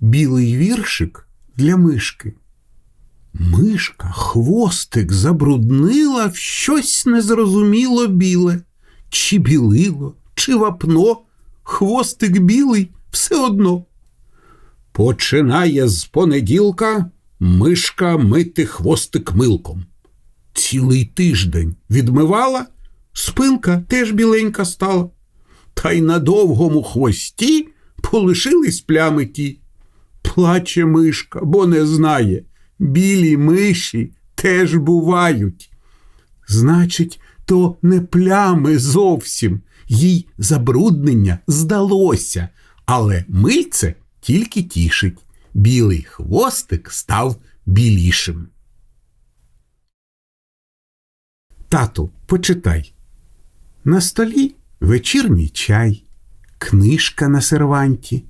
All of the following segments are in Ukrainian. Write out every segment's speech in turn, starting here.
білий віршик для мишки. Мишка хвостик забруднила в щось незрозуміло біле, чи білило, чи вапно, хвостик білий все одно. Починає з понеділка мишка мити хвостик милком. Цілий тиждень відмивала, спинка теж біленька стала. Та й на довгому хвості полишились плями ті. Плаче мишка, бо не знає, білі миші теж бувають. Значить, то не плями зовсім, їй забруднення здалося, але мильце тільки тішить. Білий хвостик став білішим. Тату, почитай. На столі вечірній чай, книжка на серванті.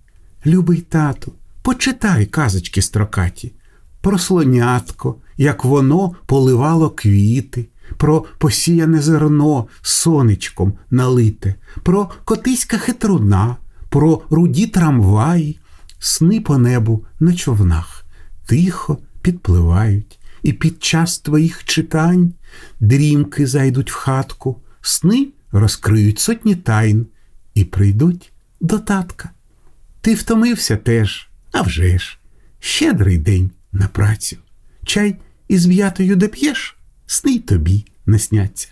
Любий тату, почитай казочки строкаті, про слонятко, як воно поливало квіти, про посіяне зерно сонечком налите, про котиська хитруна, про руді трамваї, сни по небу на човнах тихо підпливають, і під час твоїх читань дрімки зайдуть в хатку, сни розкриють сотні тайн і прийдуть до татка. Ти втомився теж, а вже ж, щедрий день на працю. Чай із м'ятою доп'єш, сни й тобі не сняться.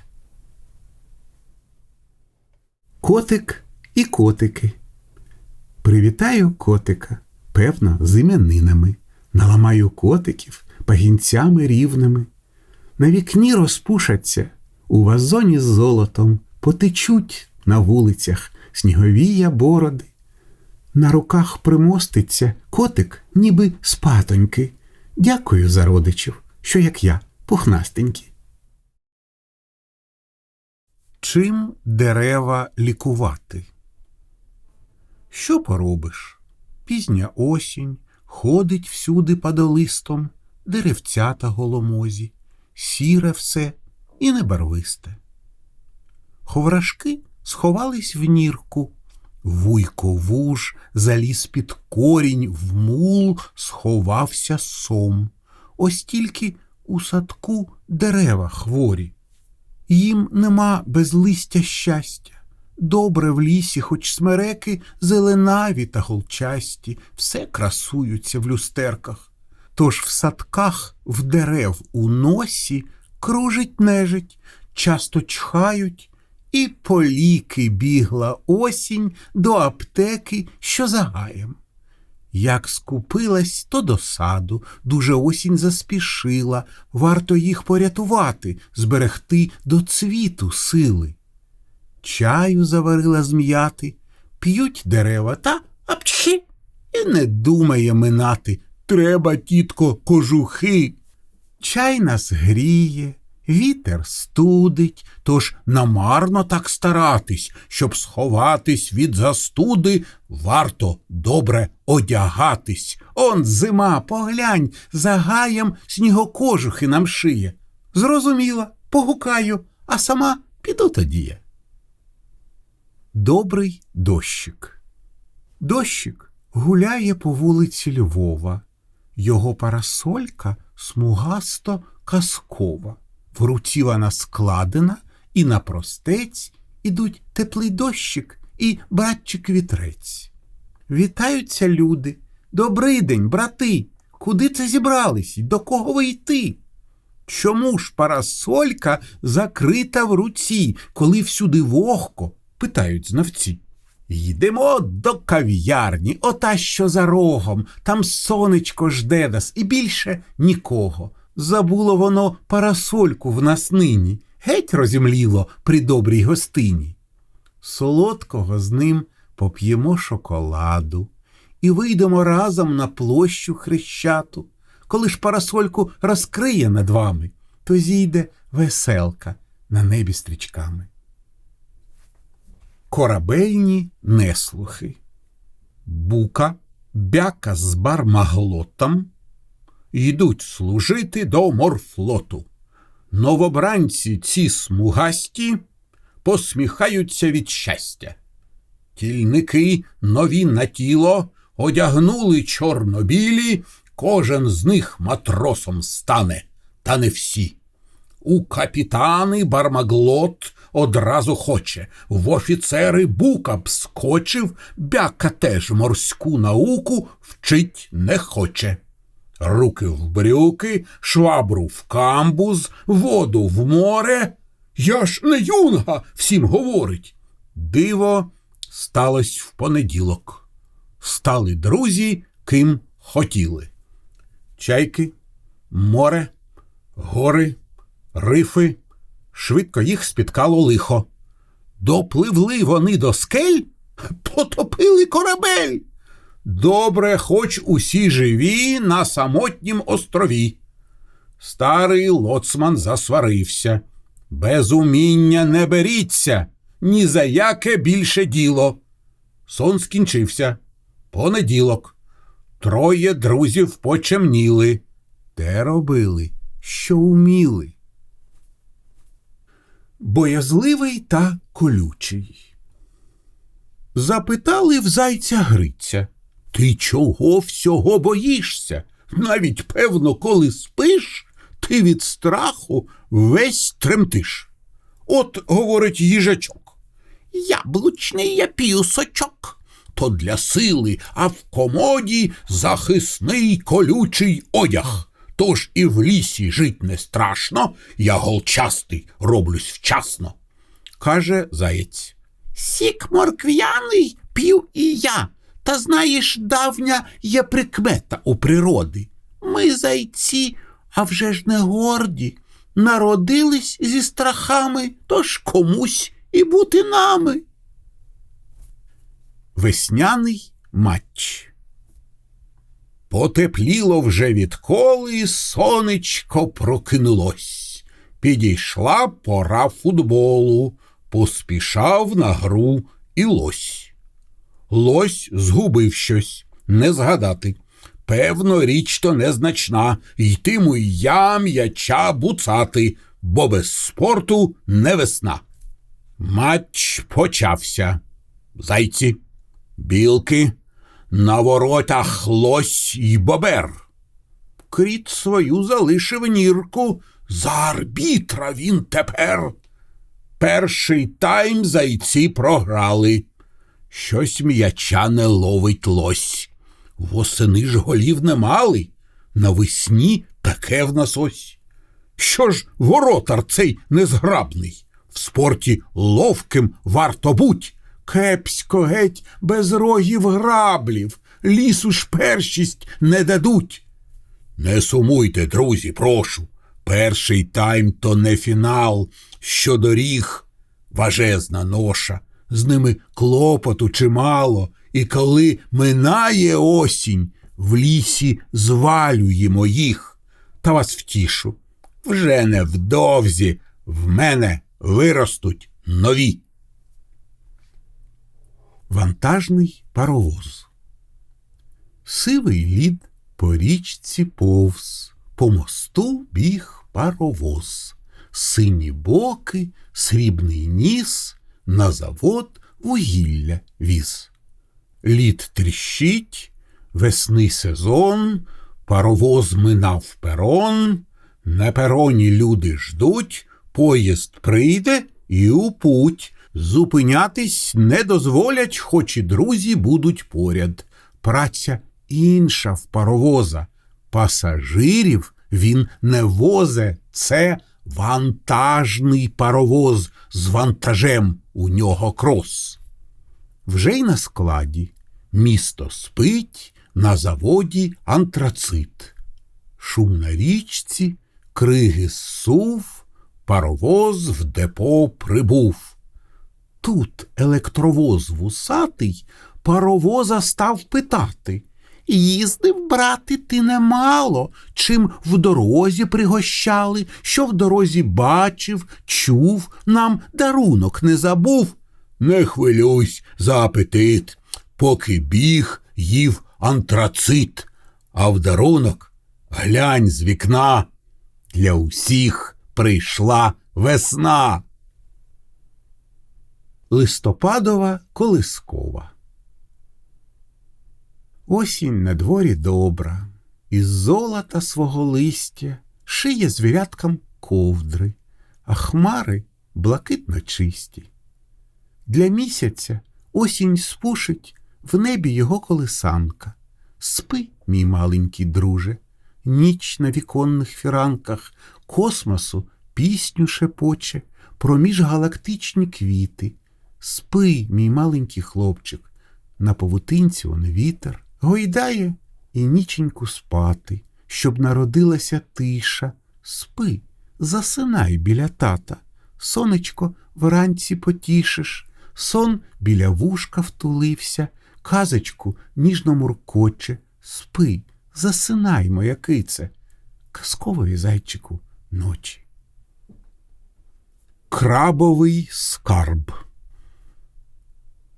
Котик і котики. Привітаю котика, певно, з іменинами. Наламаю котиків пагінцями рівними. На вікні розпушаться, у вазоні з золотом потечуть на вулицях сніговія бороди. На руках примоститься котик, ніби спатоньки. Дякую за родичів, що як я, пухнастенькі. Чим дерева лікувати? Що поробиш? Пізня осінь ходить всюди падолистом, деревцята голомозі, сіре все і небарвисте. Ховрашки сховались в нірку, вуйко вуж заліз під корінь, в мул сховався сом. Ось тільки у садку дерева хворі. Їм нема без листя щастя. Добре в лісі, хоч смереки зеленаві та голчасті, все красуються в люстерках. Тож в садках в дерев у носі кружить нежить, часто чхають, і поліки бігла осінь до аптеки, що за гаєм. Як скупилась, то до саду, дуже осінь заспішила, варто їх порятувати, зберегти до цвіту сили. Чаю заварила зм'яти, п'ють дерева та апчхи, і не думає минати. Треба, тітко, кожухи. Чай нас гріє, вітер студить, тож намарно так старатись, щоб сховатись від застуди, варто добре одягатись. Он зима, поглянь, за гаєм снігокожухи нам шиє. Зрозуміла, погукаю, а сама піду тоді. Добрий дощик. Дощик гуляє по вулиці Львова. Його парасолька смугасто казкова. В руці вона складена, і на простець ідуть теплий дощик і братчик вітрець. Вітаються люди. Добрий день, брати. Куди це зібрались? До кого ви йти? Чому ж парасолька закрита в руці, коли всюди вогко? питають знавці. Йдемо до кав'ярні, ота що за рогом, там сонечко жде нас, і більше нікого. Забуло воно парасольку в нас нині, геть розімліло при добрій гостині. Солодкого з ним поп'ємо шоколаду і вийдемо разом на площу хрещату. Коли ж парасольку розкриє над вами, то зійде веселка на небі стрічками корабельні неслухи. Бука, бяка з бармаглотом йдуть служити до морфлоту. Новобранці ці смугасті посміхаються від щастя. Тільники нові на тіло одягнули чорнобілі, кожен з них матросом стане, та не всі. У капітани бармаглот одразу хоче, в офіцери бука б скочив, бяка теж морську науку вчить не хоче. Руки в брюки, швабру в камбуз, воду в море. Я ж не юнга, всім говорить. Диво сталося в понеділок. Стали друзі, ким хотіли. Чайки, море, гори, рифи. Швидко їх спіткало лихо. Допливли вони до скель, потопили корабель. Добре, хоч усі живі на самотнім острові. Старий лоцман засварився. Без уміння не беріться, ні за яке більше діло. Сон скінчився. Понеділок. Троє друзів почемніли. Те робили, що уміли. Боязливий та колючий. Запитали в зайця Гриця. Ти чого всього боїшся? Навіть, певно, коли спиш, ти від страху весь тремтиш. От, говорить їжачок, яблучний я п'ю сочок, то для сили, а в комоді захисний колючий одяг. Тож і в лісі жить не страшно, я голчастий роблюсь вчасно. Каже заєць. Сік моркв'яний п'ю і я. Та знаєш, давня є прикмета у природи. Ми зайці, а вже ж не горді, народились зі страхами, тож комусь і бути нами. Весняний матч. Потепліло вже відколи сонечко прокинулось. Підійшла пора футболу, поспішав на гру і лось. Лось згубив щось, не згадати. Певно, річ то незначна, йтиму я м'яча буцати, бо без спорту не весна. Матч почався. Зайці, білки, на воротах лось й бобер. Кріт свою залишив нірку, за арбітра він тепер. Перший тайм зайці програли. Щось м'яча не ловить лось. Восени ж голів не мали, навесні таке в нас ось. Що ж воротар цей незграбний? В спорті ловким варто будь. Кепсько геть без рогів граблів, лісу ж першість не дадуть. Не сумуйте, друзі, прошу. Перший тайм то не фінал, що доріг важезна ноша, з ними клопоту чимало, і коли минає осінь, в лісі звалюємо їх. Та вас втішу. Вже невдовзі в мене виростуть нові. Вантажний паровоз. Сивий лід по річці повз, по мосту біг паровоз, сині боки, срібний ніс, на завод вугілля віз. Лід тріщить, весний сезон, паровоз минав перон, на пероні люди ждуть, поїзд прийде і у путь. Зупинятись не дозволять, хоч і друзі будуть поряд. Праця інша в паровоза. Пасажирів він не возе, це вантажний паровоз з вантажем у нього крос. Вже й на складі місто спить, на заводі антрацит. Шум на річці, криги зсув, паровоз в депо прибув. Тут електровоз вусатий паровоза став питати. Їздив, брати, ти немало, чим в дорозі пригощали, що в дорозі бачив, чув, нам дарунок не забув. Не хвилюйсь за апетит, поки біг, їв антрацит, а в дарунок глянь з вікна. Для усіх прийшла весна. Листопадова колискова. Осінь на дворі добра, із золота свого листя шиє звіряткам ковдри, а хмари блакитно чисті. Для місяця осінь спушить в небі його колисанка. Спи, мій маленький друже, ніч на віконних фіранках космосу пісню шепоче про міжгалактичні квіти. Спи, мій маленький хлопчик, на павутинці он вітер, гойдає і ніченьку спати, щоб народилася тиша. Спи, засинай біля тата, сонечко вранці потішиш, сон біля вушка втулився, казочку ніжно муркоче. Спи, засинай, моя кице, казкової зайчику ночі. Крабовий скарб.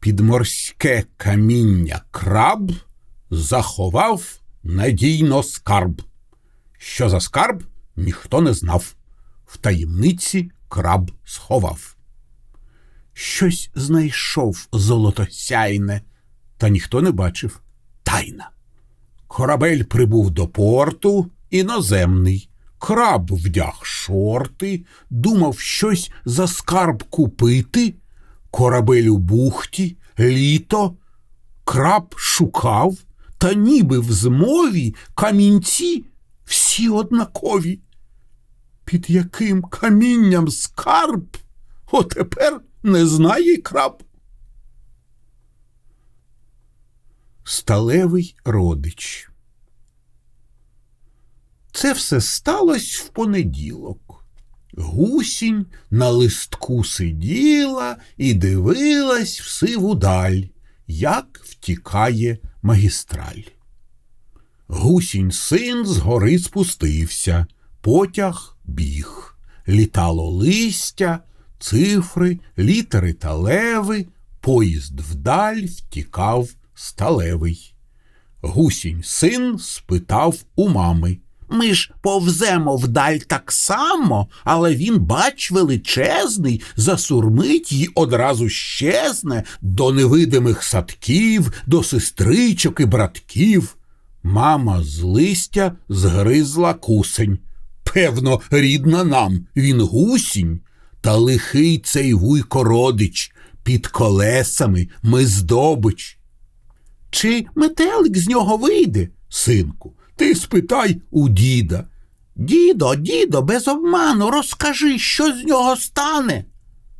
Підморське каміння краб заховав надійно скарб. Що за скарб, ніхто не знав. В таємниці краб сховав. Щось знайшов золотосяйне, та ніхто не бачив тайна. Корабель прибув до порту іноземний. Краб вдяг шорти, думав щось за скарб купити. Корабель у бухті, літо, краб шукав, та ніби в змові камінці всі однакові. Під яким камінням скарб отепер не знає краб. Сталевий родич. Це все сталося в понеділок. Гусінь на листку сиділа і дивилась в сиву даль, як втікає магістраль. Гусінь син з гори спустився, потяг біг, літало листя, цифри, літери та леви, поїзд вдаль втікав сталевий. Гусінь син спитав у мами. Ми ж повземо вдаль так само, але він, бач, величезний, засурмить й одразу щезне до невидимих садків, до сестричок і братків. Мама з листя згризла кусень. Певно, рідна нам, він гусінь, та лихий цей вуйко родич, під колесами ми здобич. Чи метелик з нього вийде, синку? Ти спитай у діда. Дідо, дідо, без обману, розкажи, що з нього стане.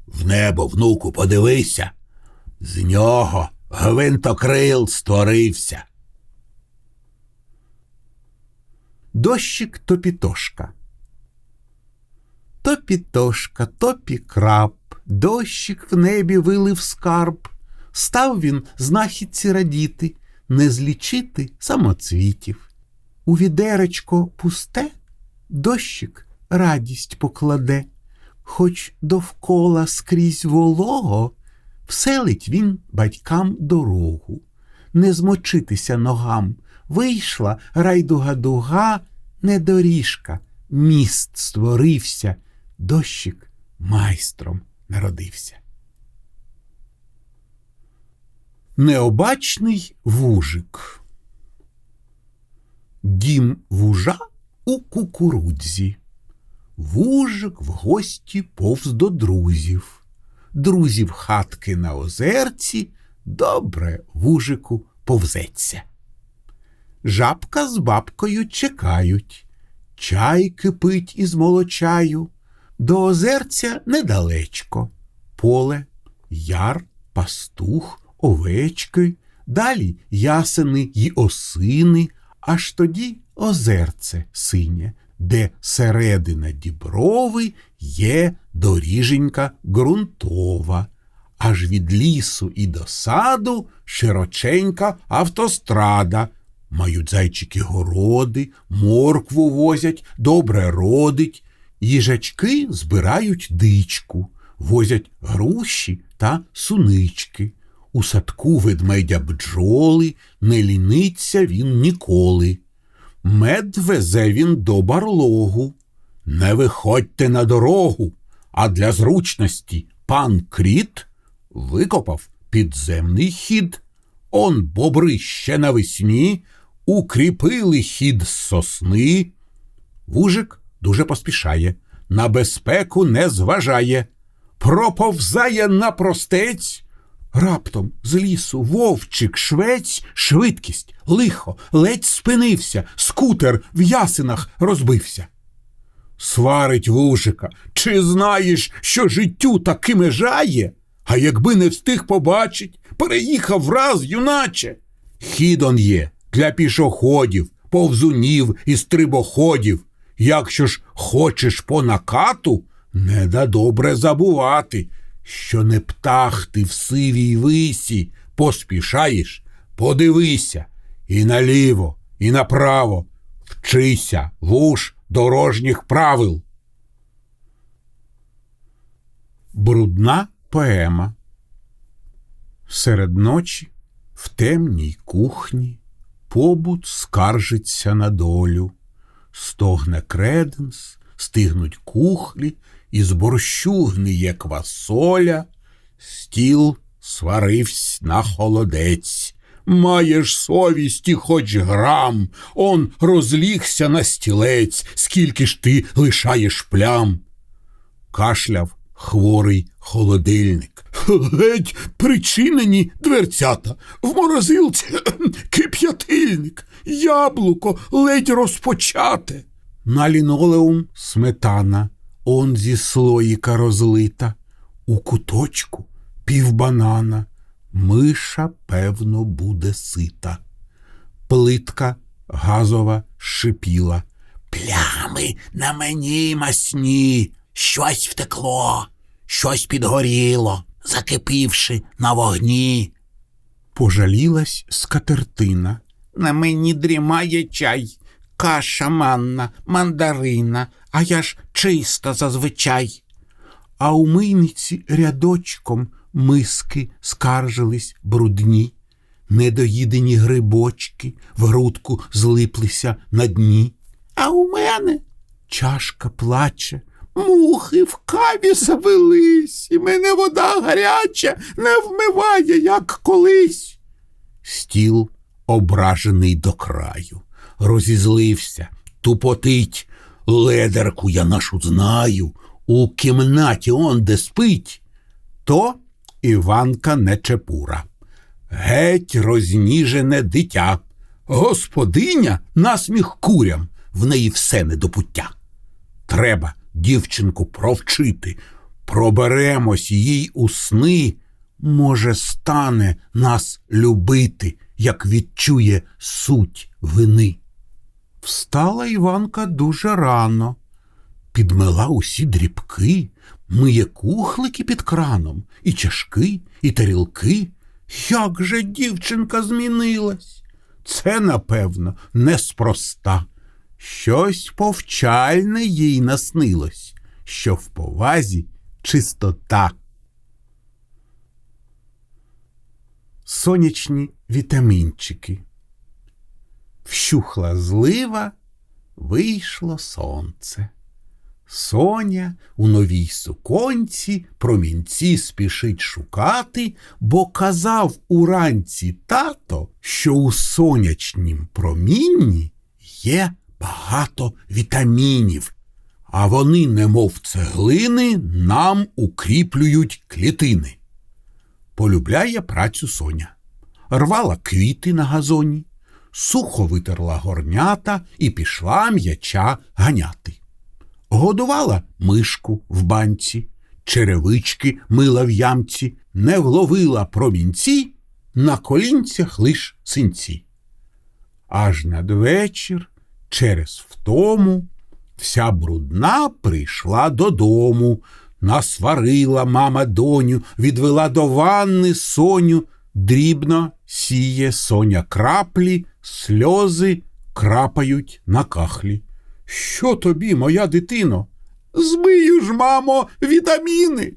В небо, внуку, подивися. З нього гвинтокрил створився. Дощик топітошка. Топітошка, топі краб, дощик в небі вилив скарб. Став він знахідці радіти, не злічити самоцвітів. У відеречко пусте дощик радість покладе, хоч довкола скрізь волого, вселить він батькам дорогу, не змочитися ногам. Вийшла райдуга дуга, не доріжка, міст створився, дощик майстром народився. Необачний вужик. Дім вужа у кукурудзі. Вужик в гості повз до друзів. Друзів хатки на озерці добре вужику повзеться. Жабка з бабкою чекають, чай кипить із молочаю, до озерця недалечко, поле, яр, пастух, овечки, далі ясени й осини, аж тоді озерце синє, де середина діброви є доріженька ґрунтова, аж від лісу і до саду широченька автострада. Мають зайчики городи, моркву возять, добре родить, їжачки збирають дичку, возять груші та сунички. У садку ведмедя бджоли, не ліниться він ніколи. Мед везе він до барлогу. Не виходьте на дорогу, а для зручності пан кріт викопав підземний хід. Он бобри ще навесні укріпили хід з сосни. Вужик дуже поспішає, на безпеку не зважає, проповзає на простець. Раптом з лісу вовчик швець, швидкість, лихо, ледь спинився, скутер в ясинах розбився. Сварить вужика, чи знаєш, що життю таки межає? А якби не встиг побачить, переїхав враз, юначе. Хід он є для пішоходів, повзунів і стрибоходів. Якщо ж хочеш по накату, не да добре забувати, що не птах ти в сивій висі, поспішаєш, подивися і наліво, і направо, вчися вуш дорожніх правил. Брудна поема. Серед ночі в темній кухні побут скаржиться на долю, стогне креденс, стигнуть кухлі, із борщу гниє квасоля, стіл сваривсь на холодець. Маєш совісті хоч грам, он розлігся на стілець, скільки ж ти лишаєш плям. Кашляв хворий холодильник. Геть причинені дверцята, в морозилці кип'ятильник, яблуко ледь розпочате. На лінолеум сметана, он зі слоїка розлита, у куточку півбанана, миша, певно, буде сита. Плитка газова шипіла. Плями на мені масні, щось втекло, щось підгоріло, закипівши на вогні. Пожалілась скатертина. На мені дрімає чай, каша манна, мандарина, а я ж чиста зазвичай. А у мийниці рядочком миски скаржились брудні, недоїдені грибочки в грудку злиплися на дні. А у мене чашка плаче, мухи в каві завелись, і мене вода гаряча не вмиває, як колись. Стіл ображений до краю, розізлився, тупотить. Ледерку я нашу знаю, у кімнаті он де спить. То Іванка Нечепура. Геть розніжене дитя. Господиня насміх курям, в неї все недопуття. Треба дівчинку провчити, проберемось їй у сни, може, стане нас любити, як відчує суть вини. Встала Іванка дуже рано, підмела усі дрібки, миє кухлики під краном, і чашки, і тарілки. Як же дівчинка змінилась? Це, напевно, неспроста. Щось повчальне їй наснилось, що в повазі чистота. Сонячні вітамінчики. Вщухла злива, вийшло сонце. Соня у новій суконці промінці спішить шукати, бо казав уранці тато, що у сонячнім промінні є багато вітамінів, а вони, немов цеглини, нам укріплюють клітини. Полюбляє працю Соня, рвала квіти на газоні, сухо витерла горнята і пішла м'яча ганяти. Годувала мишку в банці, черевички мила в ямці, не вловила промінці, на колінцях лиш синці. Аж надвечір, через втому, вся брудна прийшла додому, насварила мама доню, відвела до ванни соню, дрібно сіє соня краплі, сльози крапають на кахлі. Що тобі, моя дитино? Змию ж, мамо, вітаміни.